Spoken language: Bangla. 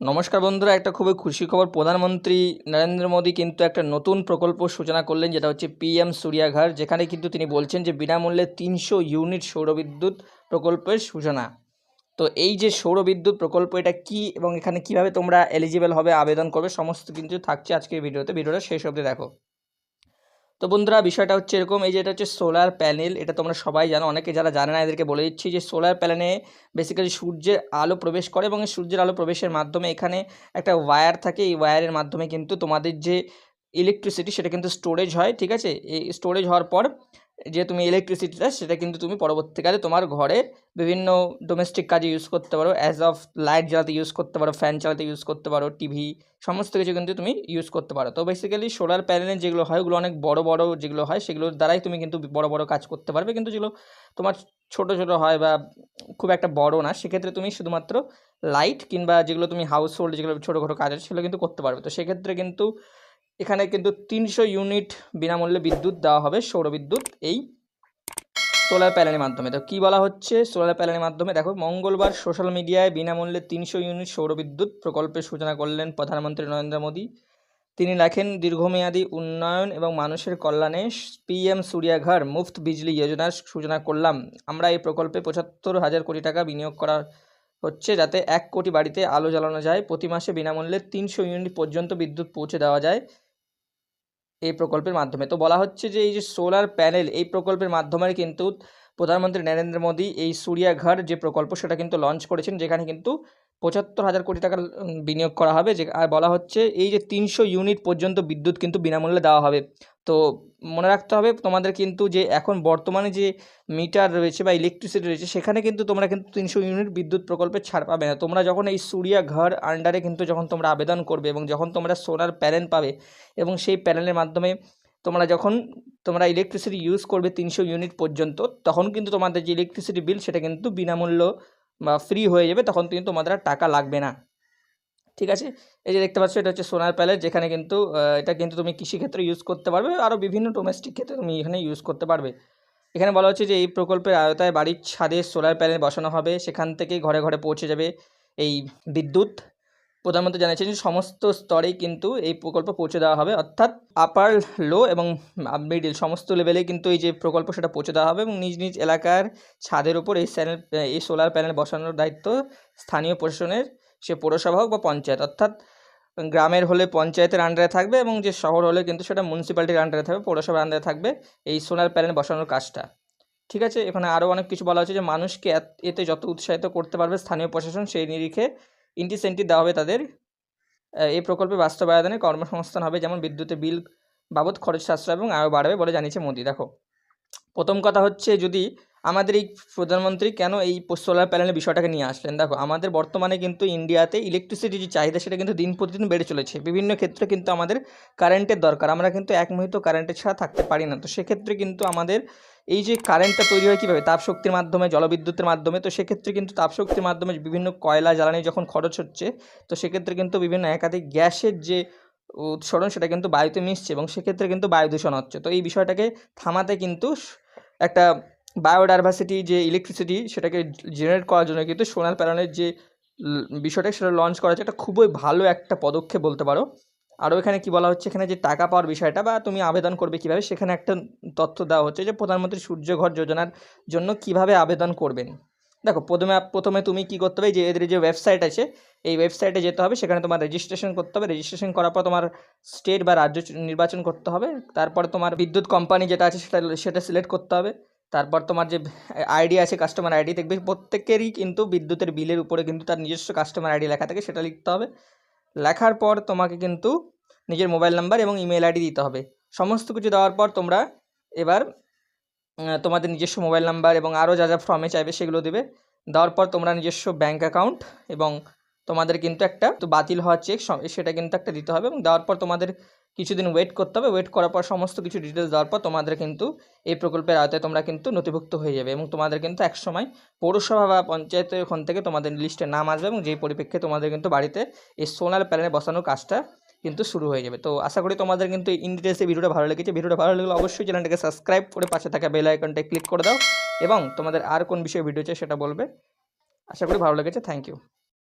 নমস্কার বন্ধুরা, একটা খুবই খুশি খবর। প্রধানমন্ত্রী নরেন্দ্র মোদী কিন্তু একটা নতুন প্রকল্প সূচনা করলেন, যেটা হচ্ছে পিএম সূর্যাঘর যেখানে কিন্তু তিনি বলছেন যে বিনামূল্যে তিনশো ইউনিট সৌরবিদ্যুৎ প্রকল্পের সূচনা। তো এই যে সৌরবিদ্যুৎ প্রকল্প, এটা কি এবং এখানে কীভাবে তোমরা এলিজিবল হবে, আবেদন করবে, সমস্ত কিন্তু থাকছে আজকের ভিডিওতে। ভিডিওটা শেষ অবধি দেখো। তো বন্ধুরা, বিষয়টা হচ্ছে এরকম, এই যে এটা হচ্ছে সোলার প্যানেল এটা তোমরা সবাই জানো, অনেকে যারা জানে না এদেরকে বলে দিচ্ছি যে সোলার প্যানেলে বেসিক্যালি সূর্যের আলো প্রবেশ করে এবং সূর্যের আলো প্রবেশের মাধ্যমে এখানে একটা ওয়্যার থাকে, এই ওয়্যারের মাধ্যমে কিন্তু তোমাদের যে ইলেকট্রিসিটি সেটা কিন্তু স্টোরেজ হয়, ঠিক আছে? এই স্টোরেজ হওয়ার পর যে তুমি ইলেকট্রিসিটিটা সেটা কিন্তু তুমি পরবর্তীকালে তোমার ঘরে বিভিন্ন ডোমেস্টিক কাজে ইউজ করতে পারো। অ্যাজ অফ লাইট জ্বালাতে ইউজ করতে পারো ফ্যান চালাতে ইউজ করতে পারো টিভি সমস্ত কিছু কিন্তু তুমি ইউজ করতে পারো। তো বেসিক্যালি সোলার প্যানেলে যেগুলো হয়, ওগুলো অনেক বড় বড় যেগুলো হয়, সেগুলোর দ্বারাই তুমি কিন্তু বড় বড় কাজ করতে পারবে। কিন্তু যেগুলো তোমার ছোট ছোট হয় বা খুব একটা বড় না, সেক্ষেত্রে তুমি শুধুমাত্র লাইট কিংবা যেগুলো তুমি হাউস হোল্ড যেগুলো ছোটোখাটো কাজ আছে, সেগুলো কিন্তু করতে পারবে। তো সেক্ষেত্রে কিন্তু এখানে কিন্তু তিনশো ইউনিট বিনামূল্যে বিদ্যুৎ দেওয়া হবে, সৌরবিদ্যুৎ, এই সোলার প্যানেলের মাধ্যমে। তো কী বলা হচ্ছে সোলার প্যানেলের মাধ্যমে? দেখো, মঙ্গলবার সোশ্যাল মিডিয়ায় বিনামূল্যে তিনশো ইউনিট সৌরবিদ্যুৎ প্রকল্পের সূচনা করলেন প্রধানমন্ত্রী নরেন্দ্র মোদী। তিনি লেখেন, দীর্ঘমেয়াদী উন্নয়ন এবং মানুষের কল্যাণে পিএম সূর্যাঘর মুফত বিজলি যোজনার সূচনা করলাম। আমরা এই প্রকল্পে পঁচাত্তর হাজার কোটি টাকা বিনিয়োগ করা হচ্ছে যাতে এক কোটি বাড়িতে আলো জ্বালানো যায়। প্রতি মাসে বিনামূল্যে তিনশো ইউনিট পর্যন্ত বিদ্যুৎ পৌঁছে দেওয়া যায়। এই প্রকল্পের মাধ্যমে। তো বলা হচ্ছে যে, এই যে সোলার প্যানেল এই প্রকল্পের মাধ্যমে কিন্তু প্রধানমন্ত্রী নরেন্দ্র মোদী এই সূর্যাঘর যে প্রকল্প সেটা কিন্তু লঞ্চ করেছেন, যেখানে কিন্তু পঁচাত্তর হাজার কোটি টাকার বিনিয়োগ করা হবে যে, আর বলা হচ্ছে এই যে তিনশো ইউনিট পর্যন্ত বিদ্যুৎ কিন্তু বিনামূল্যে দেওয়া হবে। তো মনে রাখতে হবে তোমাদের কিন্তু যে, এখন বর্তমানে যে মিটার রয়েছে বা ইলেকট্রিসিটি রয়েছে, সেখানে কিন্তু তোমরা কিন্তু তিনশো ইউনিট বিদ্যুৎ প্রকল্পে ছাড় পাবে না। তোমরা যখন এই সুরিয়া সূর্যাঘর আন্ডারে কিন্তু যখন তোমরা আবেদন করবে এবং যখন তোমরা সোলার প্যানেল পাবে এবং সেই প্যানেলের মাধ্যমে তোমরা যখন তোমরা ইলেকট্রিসিটি ইউজ করবে তিনশো ইউনিট পর্যন্ত, তখন কিন্তু তোমাদের যে ইলেকট্রিসিটি বিল সেটা কিন্তু বিনামূল্য ফ্রি হয়ে যাবে, তখন কিন্তু তোমাদের আর টাকা লাগবে না। ঠিক আছে? এই যে দেখতে পাচ্ছ, এটা হচ্ছে সোনার প্যালেট যেখানে কিন্তু এটা কিন্তু তুমি কৃষিক্ষেত্রে ইউজ করতে পারবে আরও বিভিন্ন ডোমেস্টিক ক্ষেত্রে তুমি এখানে ইউজ করতে পারবে। এখানে বলা হচ্ছে যে এই প্রকল্পের আয়তায় বাড়ির ছাদে সোলার প্যানেল বসানো হবে, সেখান থেকেই ঘরে ঘরে পৌঁছে যাবে এই বিদ্যুৎ। প্রধানমন্ত্রী জানিয়েছেন যে সমস্ত স্তরেই কিন্তু এই প্রকল্প পৌঁছে দেওয়া হবে। অর্থাৎ আপার লো এবং মিডিল সমস্ত লেভেলে কিন্তু এই যে প্রকল্প সেটা পৌঁছে দেওয়া হবে এবং নিজ নিজ এলাকার ছাদের উপর এই প্যানেল এই সোলার প্যানেল বসানোর দায়িত্ব স্থানীয় প্রশাসনের, সে পৌরসভা হোক বা পঞ্চায়েত। অর্থাৎ গ্রামের হলে পঞ্চায়েতের আন্ডারে থাকবে এবং যে শহর হলে কিন্তু সেটা মিউনিসিপ্যালিটির আন্ডারে থাকবে, পৌরসভার আন্ডারে থাকবে এই সোলার প্যানেল বসানোর কাজটা। ঠিক আছে? এখানে আরও অনেক কিছু বলা হচ্ছে যে মানুষকে এতে যত উৎসাহিত করতে পারবে স্থানীয় প্রশাসন সেই নিরিখে ইনসেন্টিভ দেওয়া হবে তাদের এই প্রকল্পে বাস্তবায়নে কর্মসংস্থান হবে, যেমন বিদ্যুতের বিল বাবদ খরচ সাশ্রয় এবং আয়ও বাড়বে বলে জানিয়েছে মোদি। দেখো, প্রথম কথা হচ্ছে যদি আমাদের এই প্রধানমন্ত্রী কেন এই সোলার প্যানেলের বিষয়টাকে নিয়ে আসলেন? দেখো, আমাদের বর্তমানে কিন্তু ইন্ডিয়াতে ইলেকট্রিসিটির যে চাহিদা, সেটা কিন্তু দিন প্রতিদিন বেড়ে চলেছে। বিভিন্ন ক্ষেত্রে কিন্তু আমাদের কারেন্টের দরকার। আমরা কিন্তু এক মুহূর্ত কারেন্টের ছাড়া থাকতে পারি না। তো সেক্ষেত্রে কিন্তু আমাদের এই যে কারেন্টটা তৈরি হয় কীভাবে? তাপশক্তির মাধ্যমে, জলবিদ্যুতের মাধ্যমে, তো সেক্ষেত্রে কিন্তু তাপশক্তির মাধ্যমে বিভিন্ন কয়লা, জ্বালানি যখন খরচ হচ্ছে, তো সেক্ষেত্রে কিন্তু বিভিন্ন একাধিক গ্যাসের যে উৎসরণ, সেটা কিন্তু বায়ুতে মিশছে এবং সেক্ষেত্রে কিন্তু বায়ু দূষণ হচ্ছে। তো এই বিষয়টাকে থামাতে কিন্তু একটা বায়োডাইভার্সিটি যে ইলেকট্রিসিটি সেটাকে জেনারেট করার জন্য কিন্তু সোনার প্যানেলের যে বিষয়টা, সেটা লঞ্চ করা হচ্ছে এটা খুবই ভালো একটা পদক্ষেপ বলতে পারো। আরও এখানে কি বলা হচ্ছে? এখানে যে টাকা পাওয়ার বিষয়টা বা তুমি আবেদন করবে কীভাবে, সেখানে একটা তথ্য দেওয়া হচ্ছে যে প্রধানমন্ত্রী সূর্যঘর যোজনার জন্য কীভাবে আবেদন করবেন। দেখো, প্রথমে প্রথমে তুমি কি করতে হবে? যে এদের যে ওয়েবসাইট আছে, এই ওয়েবসাইটে যেতে হবে। সেখানে তোমার রেজিস্ট্রেশন করতে হবে। রেজিস্ট্রেশন করার পর তোমার স্টেট বা রাজ্য নির্বাচন করতে হবে। তারপরে তোমার বিদ্যুৎ কোম্পানি যেটা আছে, সেটা সেটা সিলেক্ট করতে হবে। তারপর তোমার যে আইডি আছে কাস্টমার আইডি দেখবে প্রত্যেকেরই কিন্তু বিদ্যুতের বিলের উপরে কিন্তু তার নিজস্ব কাস্টমার আইডি লেখা থাকে, সেটা লিখতে হবে। লেখার পর তোমাকে কিন্তু নিজের মোবাইল নাম্বার এবং ইমেল আইডি দিতে হবে। সমস্ত কিছু দেওয়ার পর তোমরা এবার তোমাদের নিজস্ব মোবাইল নাম্বার এবং আরও যা যা ফর্মে চাইবে সেগুলো দেবে। দেওয়ার পর তোমরা নিজস্ব ব্যাঙ্ক অ্যাকাউন্ট এবং তোমাদের কিন্তু একটা তো বাতিল হওয়ার চেক সেটা কিন্তু একটা দিতে হবে এবং দেওয়ার পর তোমাদের কিছুদিন ওয়েট করতে হবে। ওয়েট করার পর সমস্ত কিছু ডিটেলস দেওয়ার পর তোমাদের কিন্তু এই প্রকল্পের আওতায় তোমরা কিন্তু নথিভুক্ত হয়ে যাবে এবং তোমাদের কিন্তু একসময় পৌরসভা বা পঞ্চায়েতের ওখান থেকে তোমাদের লিস্টে নাম আসবে এবং যেই পরিপ্রেক্ষিতে তোমাদের কিন্তু বাড়িতে এই সোনার প্যানেলে বসানোর কাজটা কিন্তু শুরু হয়ে যাবে। তো আশা করি তোমাদের কিন্তু ইন ডিটেলসে ভিডিওটা ভালো লেগেছে। ভিডিওটা ভালো লাগলে অবশ্যই চ্যানেলটাকে সাবস্ক্রাইব করে পাশে থাকা বেল আইকনটা ক্লিক করে দাও এবং তোমাদের আর কোন বিষয়ে ভিডিও চাই সেটা বলবে। আশা করি ভালো লেগেছে। Thank you